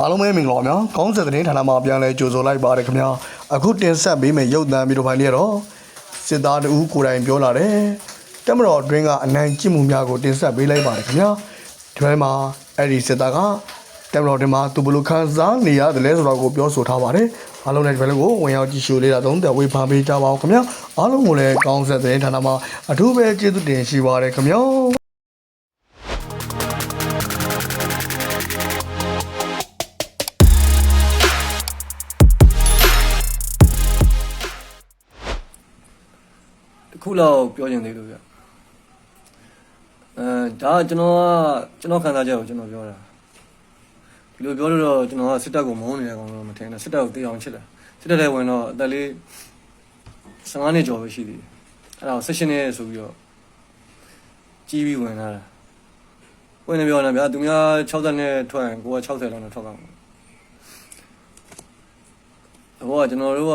အားလုံးပဲမင်္ဂလာပါများကောင်းဆက်တဲ့ဌာနမှာပြန်လဲကြိုဆိုလိုက်ပါတယ်ခင်ဗျာအခုတင်ဆက်ပေးမယ့်ရုပ်သံဗီဒီယိုဖိုင်လေးကတော့စစ်သားတဦးကိုယ်တိုင်ပြောလာတယ်တက်မတော်အတွင်းကအနိုင်ကျင့်မှုများကိုတင်ဆက်ပေးလိုက်ပါတယ်ခင်ဗျာဒီပိုင်းမှာအဲ့ဒီစစ်သားကတက်မတော်တင်မှာသူဘယ်လိုခံစားနေရတယ်လဲဆိုတော့ကိုပြောဆိုထားပါတယ်အားလုံးလည်းဒီပိုင်းကိုဝင်ရောက်ကြည့်ရှုလေးတာသုံးသက်ဝေဖန်ပေးကြပါဦးခင်ဗျာအားလုံးကိုလည်းကောင်းဆက်တဲ့ဌာနမှာအထူးပဲကျေးဇူးတင်ရှိပါတယ်ခင်ဗျာ ခုလောက်ပြောချင်သေးလို့ဗျအဲဒါကကျွန်တော်ကကျွန်တော်ခံစားချက်ကိုကျွန်တော်ပြောတာဒီလိုပြောလို့တော့ကျွန်တော်ကစစ်တပ်ကိုမုန်းနေတယ်ကောင်တော့မထင်နဲ့စစ်တပ်ကိုတေးအောင်ချစ်တယ်စစ်တပ်ထဲဝင်တော့အသက်လေး15နှစ်ကျော်ပဲရှိသေးတယ်အဲ့ဒါကို16နှစ်ဆိုပြီးတော့ကြီးပြီးဝင်လာတာဝင်နေပြောနေဗျာသူများ60နဲ့ထွက်ရင်ကိုက60လောက်နဲ့ထွက်ကောင်းဘောကကျွန်တော်တို့က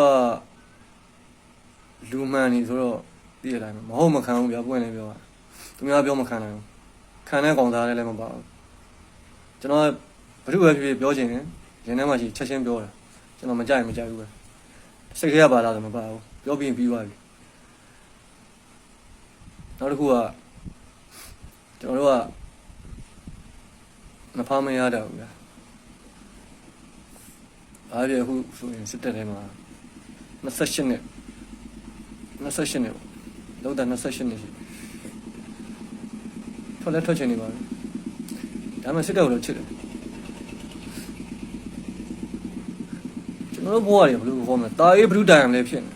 လူမှန်နေဆိုတော့ သိရတိုင်းမဟုတ်မခံဘူးဗျာပွင့်နေပြောတာသူများပြောမခံနိုင်ဘူးခံတဲ့ကောင်သားလည်းမပါဘူးကျွန်တော်ဘယ်သူပဲဖြစ်ဖြစ်ပြောချင်တယ်ရင်ထဲမှာရှိချက်ချင်းပြောတာကျွန်တော်မကြိုက်မကြိုက်ဘူးပဲစိတ်ထဲကပါလာတယ်မပါဘူးပြောပြီးရင်ပြီးသွားပြီနောက်တစ်ခုကကျွန်တော်တို့ကမဖားမရတော့ဘူးဗျာအားပြအခုဆိုရင်စစ်တပ်ထဲမှာ28နှစ်28နှစ်ပေါ့ လောက်တာ28နှစ်ရှိထွက်လဲထွက်ချင်နေပါဘူးဒါမှစစ်တပ်ကိုတော့ချစ်တယ်ကျွန်တော်တို့ဘဝတွေဘယ်လိုခေါ်မလဲတာအေးဘလူးတိုင်မ်လည်းဖြစ်နေ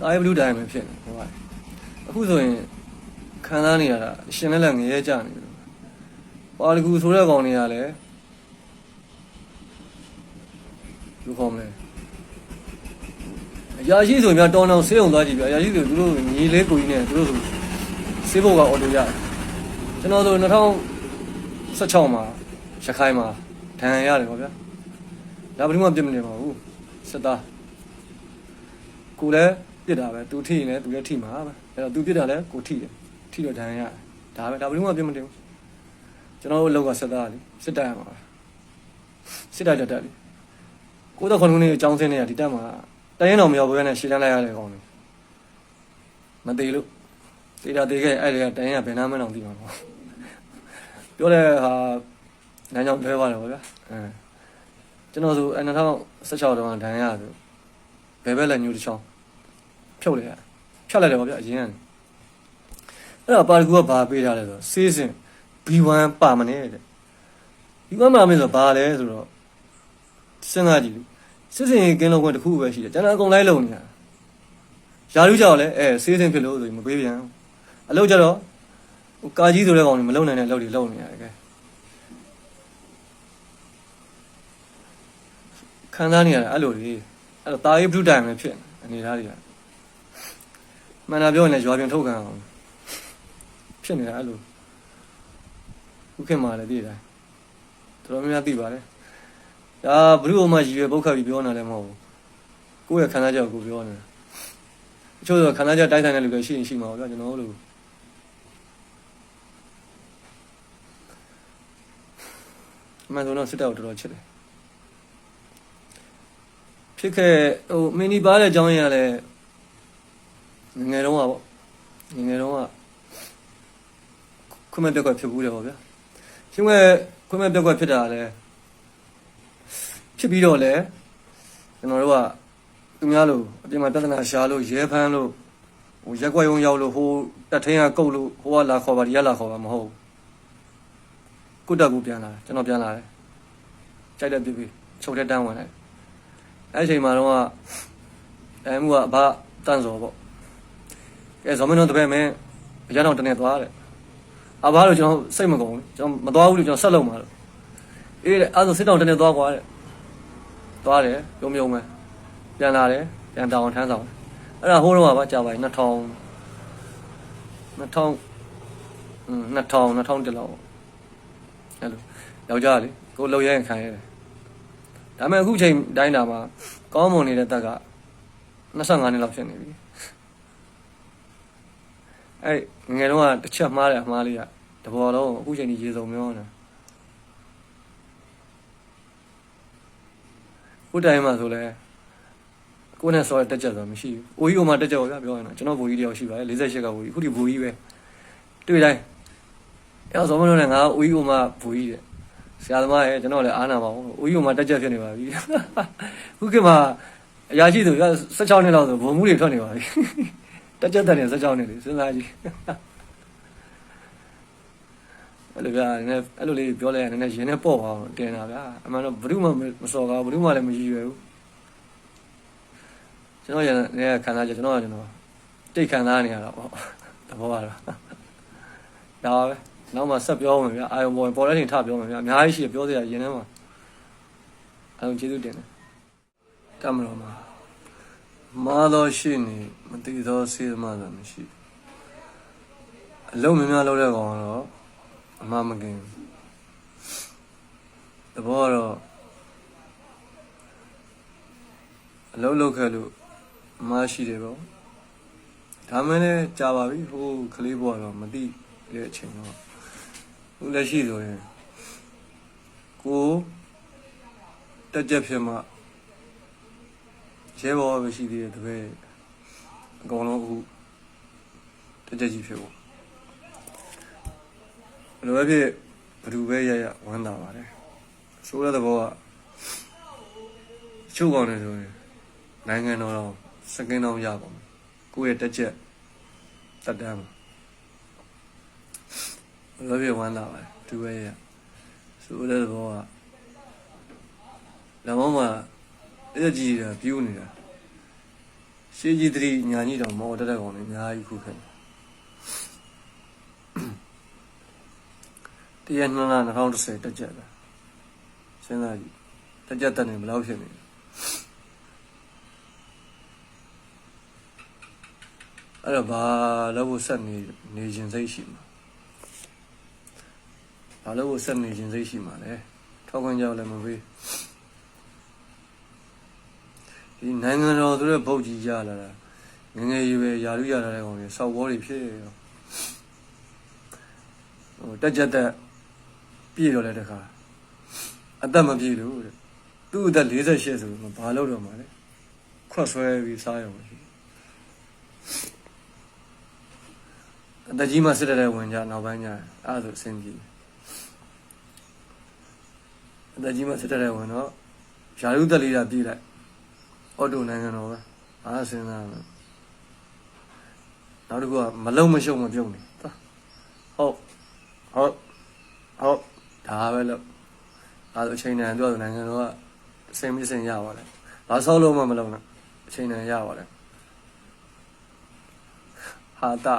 တာအေးဘလူးတိုင်မ်လည်းဖြစ်နေဟိုကအခုဆိုရင်ခံစားနေရတာအရှင်လက်လက်ငရဲကြနေတယ်ပါလီကူဆိုတဲ့ကောင်တွေကလည်းလူခေါ်မလဲ အရာရှိဆိုရင်များတောင်းတောင်းဆေးုံသွားကြည့်ပြအရာရှိဆိုသူတို့ညီလေးကိုကြီးနဲ့သူတို့ဆိုဆေးဘုတ်ကအော်တိုရတယ်ကျွန်တော်ဆို2016မှာရခိုင်မှာဒဏ်ရာရတယ်ပေါ့ဗျာဒါဘယ်သူမှပြစ်မနေပါဘူးစစ်သားကိုလည်းပြစ်တာပဲသူထိရင်လည်းသူလည်းထိမှာပဲအဲ့တော့သူပြစ်တာလည်းကိုထိတယ်ထိတော့ဒဏ်ရာရတယ်ဒါပဲဒါဘယ်သူမှပြစ်မတင်ဘူးကျွန်တော်တို့လောက်ကစစ်သားလေစစ်တပ်ရမှာပါစစ်တပ်တက်တက်လေကိုတော့ခုနှစ်နှစ်အကြောင်းစင်းနေရဒီတက်မှာ တရင်တော်မရောက်ဘဲနဲ့ရှည်တန်းလိုက်ရတဲ့ကောင်လေမသေးလို့သေးတာသေးခဲ့အဲ့ဒီကတရင်ကဘယ်နာမှန်းတော့သိမှာပေါ့ပြောတဲ့ဟာလမ်းကြောင်းလွဲပါတယ်ဗောဗျာအဲကျွန်တော်ဆိုအဲ2016တုန်းကဒဏ်ရဆိုဘယ်ဘက်လက်ညူတစ်ချောင်းဖြုတ်လိုက်ရဖြတ်လိုက်တယ်ဗောဗျာအရင်ကအဲ့တော့ပါရဂူကဘာပေးထားလဲဆိုစေးစင် B1 ပါမနဲ့တဲ့ B1 ပါမနဲ့ဆိုဘာလဲဆိုတော့စဉ်းစားကြည့် စစ်စင်ကင်းလုံးခွင့်တစ်ခုပဲရှိတယ်ကျွန်တော်အကုန်လိုက်လုံနေတာယာလူကြောက်လဲအဲစေးစင်ဖြစ်လို့ဆိုရင်မပေးပြန်ဘူးအလုပ်ကြတော့ဟိုကာကြီးဆိုတဲ့ကောင်တွေမလုံနိုင်တဲ့အလုပ်တွေလုပ်နေရတယ်ကဲခံစားနေရတယ်အဲ့လိုတွေအဲ့တော့တာရေးဘလူးတိုင်လည်းဖြစ်နေအနေသားတွေကမှန်တာပြောရင်လည်းရွာပြန်ထုတ်ခံအောင်ဖြစ်နေတာအဲ့လိုခုခေတ်မှာလည်းသိတယ်တော်တော်များများသိပါတယ် ဒါဘလူးမှရည်ရွယ်ပုတ်ခတ်ပြီးပြောနေတာလည်းမဟုတ်ဘူးကိုယ့်ရဲ့ခန္ဓာကြောက်ကိုပြောနေတာအချို့ဆိုခန္ဓာကြောက်တိုက်ဆိုင်တဲ့လူတွေရှိရင်ရှိမှာပေါ့ဗျာကျွန်တော်တို့အမှန်ဆိုတော့စစ်တပ်ကိုတော်တော်ချစ်တယ်ဖြစ်ခဲ့ဟိုမင်းဒီပါတဲ့အကြောင်းရင်းကလည်းငယ်ငယ်တုန်းကပေါ့ငယ်ငယ်တုန်းကခွင့်မဲ့ပြက်ကွက်ဖြစ်ဘူးတယ်ပေါ့ဗျာရှင်ကခွင့်မဲ့ပြက်ကွက်ဖြစ်တာလည်း ဖြစ်ပြီးတော့လေကျွန်တော်တို့ကသူများလို့အပြင်မှာပြဿနာရှာလို့ရဲဖမ်းလို့ဟိုရက်ွက်ရုံရောက်လို့ဟိုတက်ထင်းကကုတ်လို့ဟိုကလာခေါ်ပါဒီကလာခေါ်ပါမဟုတ်ဘူးကုတ်တက်ကူပြန်လာတယ်ကျွန်တော်ပြန်လာတယ်ကြိုက်တဲ့ပြပြချုပ်တဲ့တန်းဝင်လိုက်အဲ့ဒီအချိန်မှာတော့အဲမှုကအဘတန့်စော်ပေါ့ကဲဇော်မင်းတို့တပည့်မင်းရတော့တနေ့သွားတယ်အဘလို့ကျွန်တော်စိတ်မကုန်ဘူးကျွန်တော်မသွားဘူးလို့ကျွန်တော်ဆက်လုပ်မှာလို့အေးအဲ့ဒါဆိုစစ်တောင်တနေ့သွားကွာတဲ့ သွားတယ်ပြုံးပြုံးပဲပြန်လာတယ်ပြန်တောင်းထမ်းဆောင်အဲ့ဒါဟိုးတော့ပါကြာပါ2000 2000อืม2000 2000တလောက်အဲ့လိုယောက်ျားလေကိုလှုပ်ရဲရင်ခံရတယ်ဒါပေမဲ့အခုချိန်တိုင်းတာမှာကောင်းမွန်နေတဲ့တက်က25နှစ်လောက်ဖြစ်နေပြီအဲ့ငယ်တော့ကတစ်ချက်မှားတယ်အမှားလေးကတဘောလုံးအခုချိန်ကြီးရေစုံမျောနေတာ ကိုတိုင်းမှာဆိုလဲကိုနဲ့ဆော်ရတက်ကြတော့မရှိဘူး။အိုကြီးကမှတက်ကြပါဗျာပြောရင်တော့ကျွန်တော်ဘူကြီးတယောက်ရှိပါတယ်48ကဘူကြီးအခုဒီဘူကြီးပဲတွေ့တိုင်းအဲ့တော့ဇော်မလို့လည်းငါအိုကြီးကမှဘူကြီးတဲ့ဆရာသမားရဲ့ကျွန်တော်လည်းအားနာပါဘူးအိုကြီးကမှတက်ကြဖြစ်နေပါပြီခုခေတ်မှာအရာရှိဆိုရ16နှစ်လောက်ဆိုဘုံမှုတွေထွက်နေပါပြီတက်ကြတဲ့နေ16နှစ်လေစဉ်းစားကြည့် အဲ့လိုဗျာနည်းနည်းအဲ့လိုလေးပြောလိုက်ရင်နည်းနည်းရင်နဲ့ပေါ့ပါအောင်တင်တာဗျာအမှန်တော့ဘယ်သူမှမစော်ကားဘူးဘယ်သူမှလည်းမရည်ရွယ်ဘူးကျွန်တော်ရနေခံစားချက်ကျွန်တော်ကကျွန်တော်တိတ်ခံစားနေရတာပေါ့သဘောပါလားဒါပါပဲနောက်မှဆက်ပြောမယ်ဗျာအာယုံပေါ်ပေါ်တဲ့ချိန်ထပြောမယ်ဗျာအများကြီးရှိတယ်ပြောစရာရင်ထဲမှာအာယုံကျေးဇူးတင်တယ်ကမ္မတော်မှာမာတော်ရှိနေမတိသောစေသမားသာမရှိအလုံးများများလုပ်တဲ့ကောင်ကတော့ အမမကင်ဘူးတဘောကတော့အလုံးလောက်ခဲ့လို့အမရှိတယ်ပေါ့ဒါမှလည်းကြာပါပြီဟိုကလေးဘွားတော့မသိတဲ့အချိန်တော့ဟိုလက်ရှိဆိုရင်ကိုတက်ကြက်ဖြစ်မှရဲဘော်ပဲရှိသေးတယ်တပည့်အကောင်လုံးအခုတက်ကြက်ကြီးဖြစ်ပေါ့ ဘယ်လိုပဲဖြစ်ဘယ်သူပဲရရဝမ်းသာပါတယ်ဆိုတဲ့သဘောကချုပ်ကောင်းနေဆိုရင်နိုင်ငံတော်တော့စကင်းတော့ရပါမယ်ကိုယ့်ရဲ့တက်ချက်တက်တမ်းမှာဘယ်လိုဖြစ်ဝမ်းသာပါတယ်သူပဲရဆိုတဲ့သဘောကလမ်းပေါ်မှာအဲ့ကြီးတာပြူးနေတာရှေးကြီးတတိညာကြီးတော့မော်တက်တဲ့ကောင်တွေအများကြီးခုခဲ့တယ် တရက်နှစ်လ2010တက်ကြက်တာစဉ်းစားကြည့်တက်ကြက်တက်နေဘယ်လောက်ဖြစ်နေလဲအဲ့တော့ဘာလို့ဖို့ဆက်နေနေခြင်းစိတ်ရှိမှာဘာလို့ဖို့ဆက်နေခြင်းစိတ်ရှိမှာလဲထောက်ခွင့်ကြောက်လည်းမပေးဒီနိုင်ငံတော်ဆိုတဲ့ဗုတ်ကြီးရလာတာငယ်ငယ်ရွယ်ရာလူရလာတဲ့ကောင်တွေစောက်ဘောတွေဖြစ်ရောဟိုတက်ကြက်တက် ပြည့်တော့လဲတခါအသက်မပြည့်လို့တဲ့သူ့အသက်48ဆိုတော့ဘာလုပ်တော့မှာလဲခွတ်ဆွဲပြီးစားရမှာရှိအသက်ကြီးမှစစ်တဲ့ဝင်ကြနောက်ပိုင်းကျအဲ့ဒါဆိုအဆင်ပြေအသက်ကြီးမှစစ်တဲ့ဝင်တော့ယာရုသက်လေးတာပြေးလိုက်အော်တိုနိုင်ငံတော်ပဲအားစဉ်းစားမယ်နောက်တစ်ခုကမလုံမရှုံမပြုံးနေသွားဟုတ်ဟုတ်ဟုတ် ဒါပဲလို့အဲဒါအချိန်တန်ပြောနိုင်ငံတော်ကအစိမ့်မစင်ရပါလေဘာဆောက်လို့မှမလုပ်နဲ့အချိန်တန်ရပါလေဟာတာ